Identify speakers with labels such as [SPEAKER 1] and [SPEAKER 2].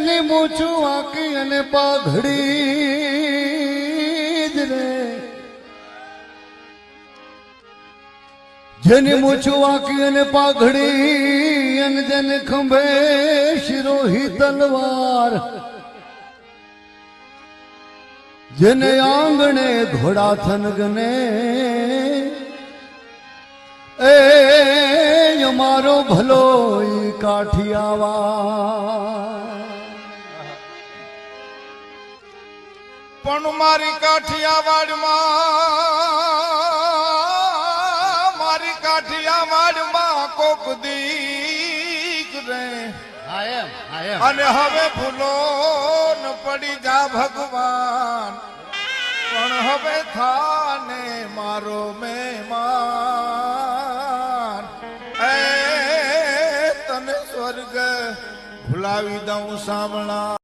[SPEAKER 1] જેની મોછું વાંકી અને પાઘડી જ રે. જેની મૂછું વાંકી અને પાઘડી અને જેને ખંભે શિરોહી તલવાર. જેને આંગણે ઘોડા થનગને એ અમારો ભલો કાઠિયાવા
[SPEAKER 2] પણ મારી કાઠિયાવાડમાં મારી કાઠિયાવાડમાં કોક દીક રે. અને હવે ભૂલો ન પડી જા ભગવાન. પણ હવે થાને મારો મહેમાન. એ તને સ્વર્ગ ભૂલાવી દઉં સાંભળા